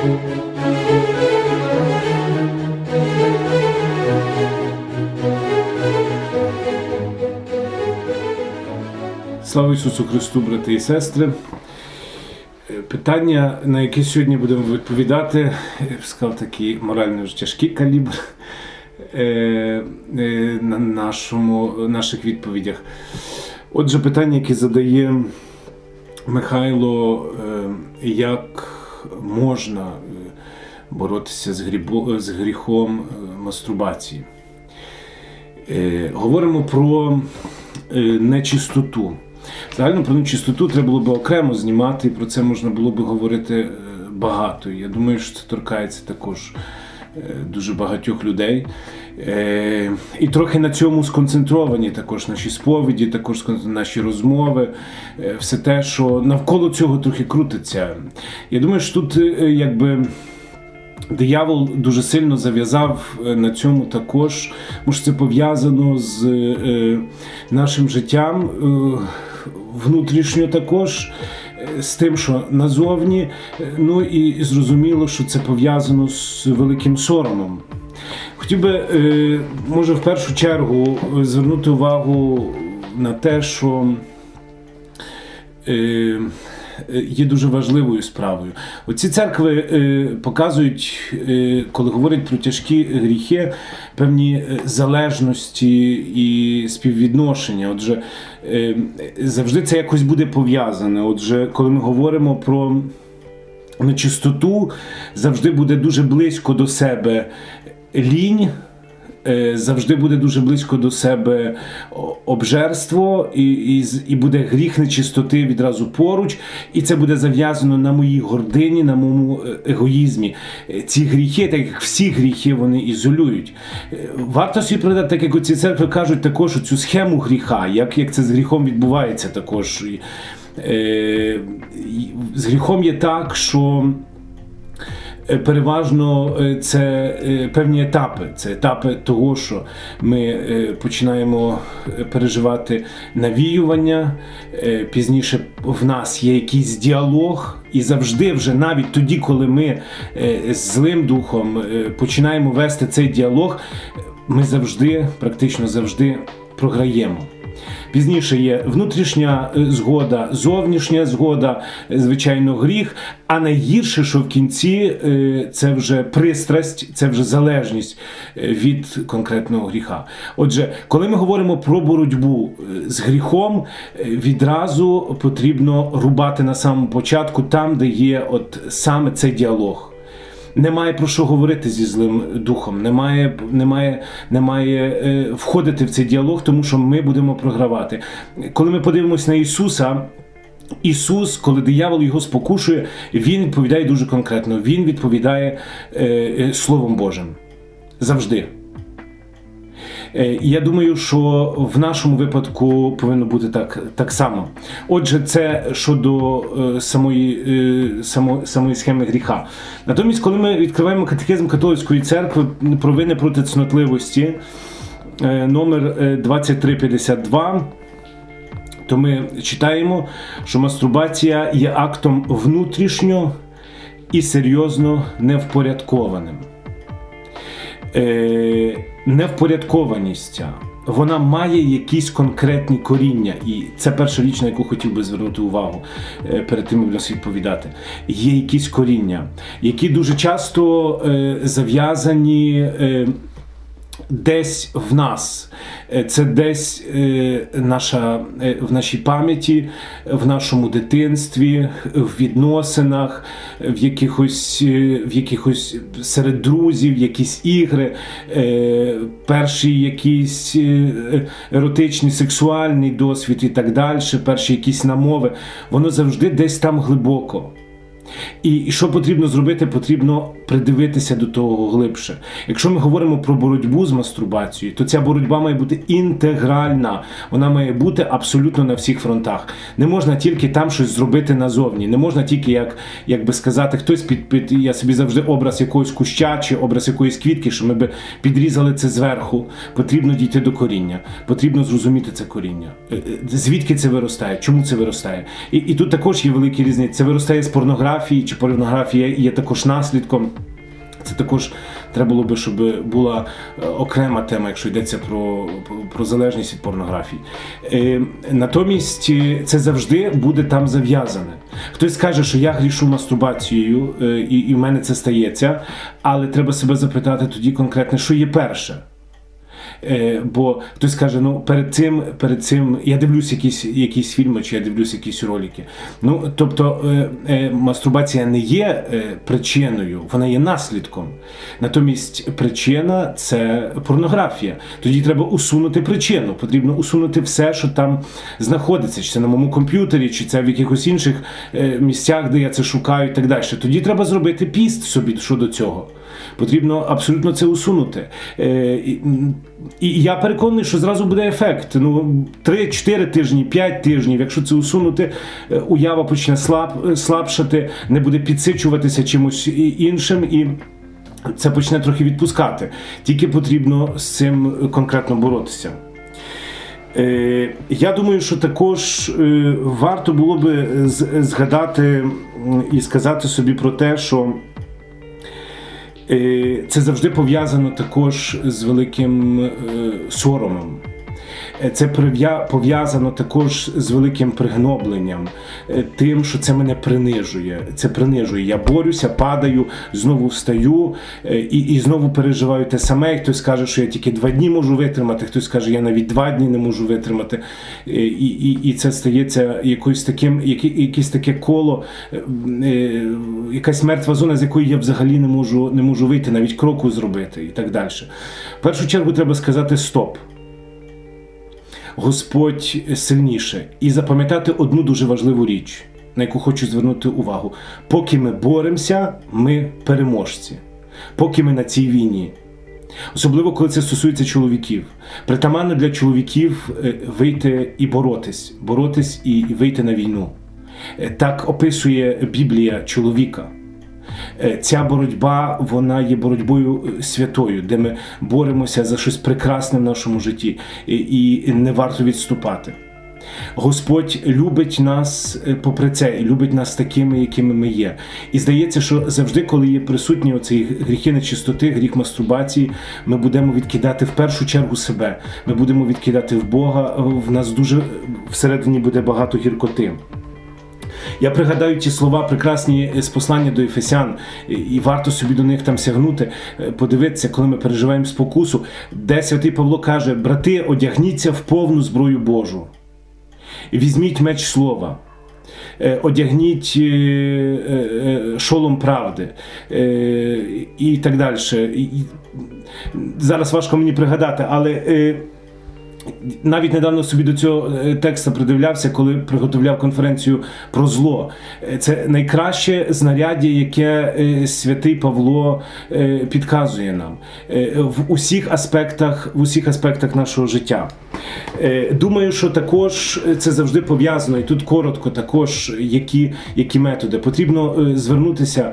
Слава Ісусу Христу, брати і сестри. Е, Питання, на яке сьогодні будемо відповідати, я б сказав, такий морально вже тяжкий калібр е, е, на нашому, наших відповідях. Отже, питання, яке задає Михайло, е, можна е, боротися з, грібо, з гріхом е, мастурбації. Е, Говоримо про е, нечистоту. Загально про нечистоту треба було б окремо знімати, і про це можна було б говорити е, багато. Я думаю, що це торкається також е, дуже багатьох людей. Е, І трохи на цьому сконцентровані також наші сповіді, також наші розмови, е, все те, що навколо цього трохи крутиться. Я думаю, що тут е, якби. Диявол дуже сильно зав'язав е, на цьому також, може це пов'язано з е, нашим життям е, внутрішньо також, е, з тим, що назовні. Ну і зрозуміло, що це пов'язано з великим соромом. Хотів би, е, може, в першу чергу звернути увагу на те, що е, є дуже важливою справою. Оці церкви е, показують, е, коли говорять про тяжкі гріхи, певні е, залежності і співвідношення. Отже, е, завжди це якось буде пов'язане. Отже, коли ми говоримо про нечистоту, завжди буде дуже близько до себе лінь. Е, Завжди буде дуже близько до себе обжерство, і, і, і буде гріх нечистоти відразу поруч, і це буде зав'язано на моїй гордині, на моєму е, егоїзмі. Е, Ці гріхи, так як всі гріхи, вони ізолюють. Варто собі придати, так як ці церкви кажуть, також цю схему гріха, як, як це з гріхом відбувається також. З гріхом є так, що. Е, Переважно е, це е, певні етапи. Це етапи того, що ми починаємо переживати навіювання. Пізніше в нас є якийсь діалог, і завжди, вже навіть тоді, коли ми з злим духом починаємо вести цей діалог, ми завжди, практично завжди програємо. Пізніше є внутрішня е, згода, зовнішня згода, е, звичайно, гріх. А найгірше, що в кінці е, це вже пристрасть, це вже залежність від конкретного гріха. Отже, коли ми говоримо про боротьбу з гріхом, відразу потрібно рубати на самому початку, там, де є от саме цей діалог. Немає про що говорити зі злим духом, немає, немає, немає е, входити в цей діалог, тому що ми будемо програвати. Коли ми подивимось на Ісуса. Ісус, коли диявол його спокушує, він відповідає дуже конкретно. Він відповідає е, е, Словом Божим. Завжди. Е, Я думаю, що в нашому випадку повинно бути так, так само. Отже, це щодо е, самої, е, само, самої схеми гріха. Натомість, коли ми відкриваємо катехизм католицької церкви провини проти цнотливості, номер е, 2352, то ми читаємо, що мастурбація є актом внутрішньо і серйозно невпорядкованим е, невпорядкованість. Вона має якісь конкретні коріння, і це перша річ, на яку хотів би звернути увагу е, перед тим, як відповідати. Є якісь коріння, які дуже часто е, зав'язані. Е, Десь в нас, Е, це десь е, наша, е, в нашій пам'яті, в нашому дитинстві, в відносинах, в якихось, в якихось серед друзів, якісь ігри, е, перший якийсь е, сексуальний досвід і так далі, перші якісь намови, воно завжди десь там глибоко. І, що потрібно зробити? Потрібно придивитися до того глибше. Якщо ми говоримо про боротьбу з мастурбацією, то ця боротьба має бути інтегральна. Вона має бути абсолютно на всіх фронтах. Не можна тільки там щось зробити назовні. Не можна тільки, як, як би сказати, хтось під, під я собі завжди образ якогось куща чи образ якоїсь квітки, що ми би підрізали це зверху. Потрібно дійти до коріння. Потрібно зрозуміти це коріння. Е, е, Звідки це виростає? Чому це виростає? І, і тут також є великі різниці. Це виростає з порнографії. Порнографії, чи порнографія є також наслідком. Це також треба було би, щоб була е, окрема тема, якщо йдеться про, про, залежність від порнографії. Е, натомість е, це завжди буде там зав'язане. Хтось скаже, що я грішу мастурбацією, е, і, і в мене це стається, але треба себе запитати тоді конкретно, що є перше. Е, бо хтось каже, ну перед цим, перед цим я дивлюсь якісь, якісь фільми, чи я дивлюсь якісь ролики. Ну тобто е, е, мастурбація не є е, причиною, вона є наслідком. Натомість причина це порнографія. Тоді треба усунути причину. Потрібно усунути все, що там знаходиться, чи це на моєму комп'ютері, чи це в якихось інших е, місцях, де я це шукаю, і так далі. Тоді треба зробити піст собі щодо цього. Потрібно абсолютно це усунути. Е, і, я переконаний, що зразу буде ефект. Ну, 3-4 тижні, 5 тижнів. Якщо це усунути, е, уява почне слаб, слабшати, не буде підсичуватися чимось іншим. І це почне трохи відпускати. Тільки потрібно з цим конкретно боротися. Е, Я думаю, що також е, варто було би згадати і сказати собі про те, що Е, Це завжди пов'язано також з великим е, соромом. Е, Це пов'язано також з великим пригнобленням, е, тим, що це мене принижує. Це принижує. Я борюся, падаю, знову встаю е, і, і знову переживаю те саме. Хтось каже, що я тільки два дні можу витримати, хтось каже, я навіть два дні не можу витримати. І, і, і це стається якось таким, яке- якесь таке коло, якась мертва зона, з якої я взагалі не можу, не можу вийти, навіть кроку зробити і так далі. В першу чергу треба сказати стоп. Господь сильніше. І запам'ятати одну дуже важливу річ, на яку хочу звернути увагу. Поки ми боремося, ми переможці. Поки ми на цій війні. Особливо, коли це стосується чоловіків. Притаманно для чоловіків е, вийти і боротись, боротись і вийти на війну. Е, Так описує Біблія чоловіка. Е, Ця боротьба вона є боротьбою е, святою, де ми боремося за щось прекрасне в нашому житті, і, не варто відступати. Господь любить нас е, попри це, і любить нас такими, якими ми є. І здається, що завжди, коли є присутні оці гріхи нечистоти, гріх мастурбації, ми будемо відкидати в першу чергу себе. Ми будемо відкидати в Бога. В нас дуже всередині буде багато гіркоти. Я пригадаю ті слова прекрасні з послання до Ефесян, і- варто собі до них там сягнути, е, подивитися, коли ми переживаємо спокусу, де святий Павло каже: брати, одягніться в повну зброю Божу, візьміть меч слова. е, Одягніть е, шолом правди і так далі. Зараз важко мені пригадати, але навіть недавно собі до цього е, текста придивлявся, коли приготовляв конференцію про зло. Е, Це найкраще знаряддя, яке е, святий Павло підказує нам в усіх аспектах, в усіх аспектах нашого життя. Думаю, що також це завжди пов'язано, і тут коротко також, які, які методи. Потрібно звернутися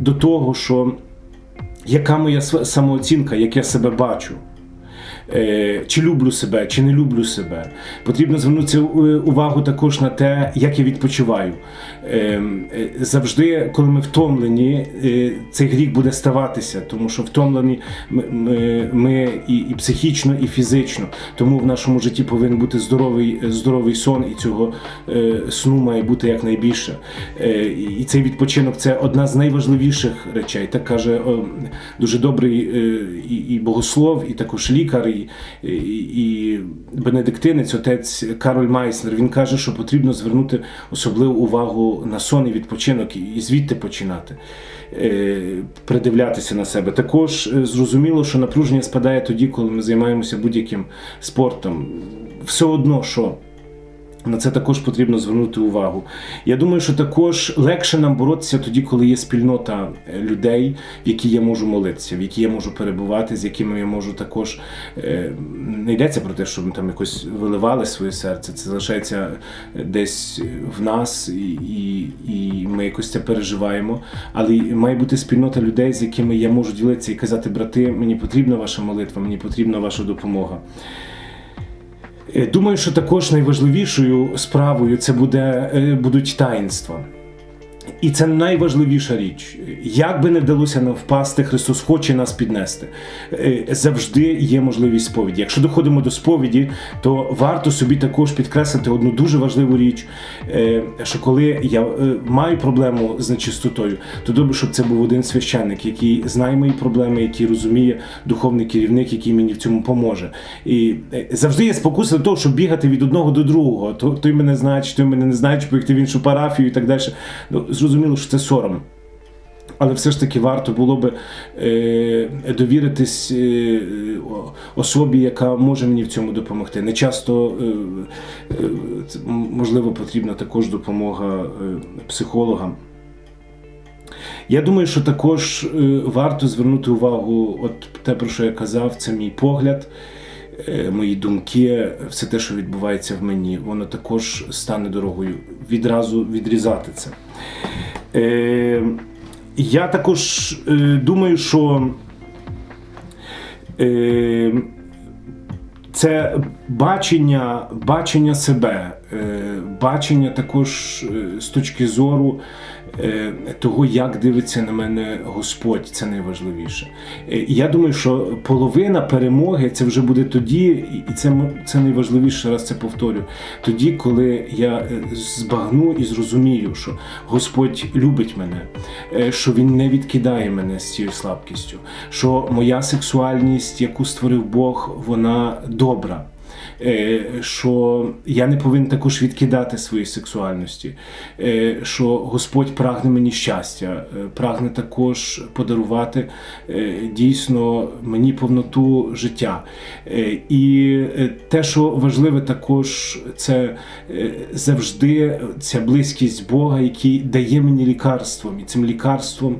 до того, що яка моя самооцінка, як я себе бачу. Е, Чи люблю себе, чи не люблю себе. Потрібно звернутися е, увагу також на те, як я відпочиваю. Е, е, Завжди, коли ми втомлені, цей гріх буде ставатися, тому що втомлені ми, ми, і, і психічно, і фізично. Тому в нашому житті повинен бути здоровий, здоровий сон, і цього сну має бути якнайбільше. І цей відпочинок це одна з найважливіших речей. Так каже дуже добрий і богослов, і також лікар, і, і, бенедиктинець, отець Кароль Майснер. Він каже, що потрібно звернути особливу увагу на сон і відпочинок, і, і звідти починати. е, Придивлятися на себе. Також е, зрозуміло, що напруження спадає тоді, коли ми займаємося будь-яким спортом. Все одно, що на це також потрібно звернути увагу. Я думаю, що також легше нам боротися тоді, коли є спільнота е, людей, в які я можу молитися, в які я можу перебувати, з якими я можу також е, не йдеться про те, щоб ми там якось виливали своє серце. Це залишається десь в нас, і, і ми якось це переживаємо. Але має бути спільнота людей, з якими я можу ділитися і казати, брати, мені потрібна ваша молитва, мені потрібна ваша допомога. Е, Думаю, що також найважливішою справою це буде, е, будуть таїнства. І це найважливіша річ. Як би не вдалося нам впасти, Христос хоче нас піднести. Е, Завжди є можливість сповіді. Якщо доходимо до сповіді, то варто собі також підкреслити одну дуже важливу річ, е, що коли я е, маю проблему з нечистотою, то добре, щоб це був один священник, який знає мої проблеми, який розуміє духовний керівник, який мені в цьому поможе. І завжди є спокуса до того, щоб бігати від одного до другого. То той мене знає, той мене не знає, чи поїхати в іншу парафію і так далі. Зрозуміло, що це сором. Але все ж таки варто було би е, довіритись е, особі, яка може мені в цьому допомогти. Не часто е, е, можливо потрібна також допомога е, психологам. Я думаю, що також е, варто звернути увагу, от те, про що я казав, це мій погляд, мої думки, все те, що відбувається в мені, воно також стане дорогою відразу відрізати це. Е, я також е, думаю, що е, це бачення, бачення себе, е, бачення також е, з точки зору е, того, як дивиться на мене Господь, це найважливіше. Е, Я думаю, що половина перемоги це вже буде тоді, і це, це найважливіше, раз це повторю. Тоді, коли я е, збагну і зрозумію, що Господь любить мене, е, що Він не відкидає мене з цією слабкістю, що моя сексуальність, яку створив Бог, вона добра. Е, Що я не повинен також відкидати свої сексуальності, е, що Господь прагне мені щастя, е, прагне також подарувати дійсно мені повноту життя. І те, що важливе також, це завжди ця близькість Бога, який дає мені лікарством. І цим лікарством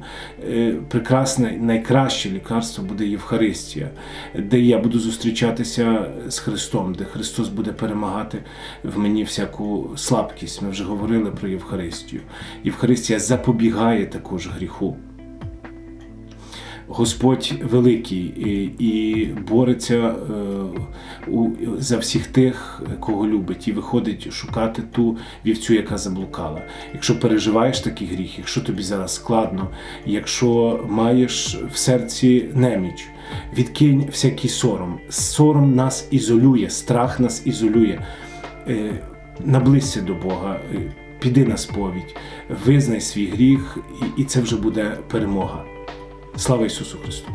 прекрасне, найкраще лікарство буде Євхаристія, де я буду зустрічатися з Христом, де Христос буде перемагати в мені всяку слабкість. Ми вже говорили про Євхаристію. Євхаристія запобігає також гріху. Господь великий і, бореться е, за всіх тих, кого любить, і виходить шукати ту вівцю, яка заблукала. Якщо переживаєш такий гріх, якщо тобі зараз складно, якщо маєш в серці неміч, відкинь всякий сором. Сором нас ізолює, страх нас ізолює. Е, наблизься до Бога. е, Піди на сповідь, визнай свій гріх, і, і це вже буде перемога. Слава Ісусу Христу!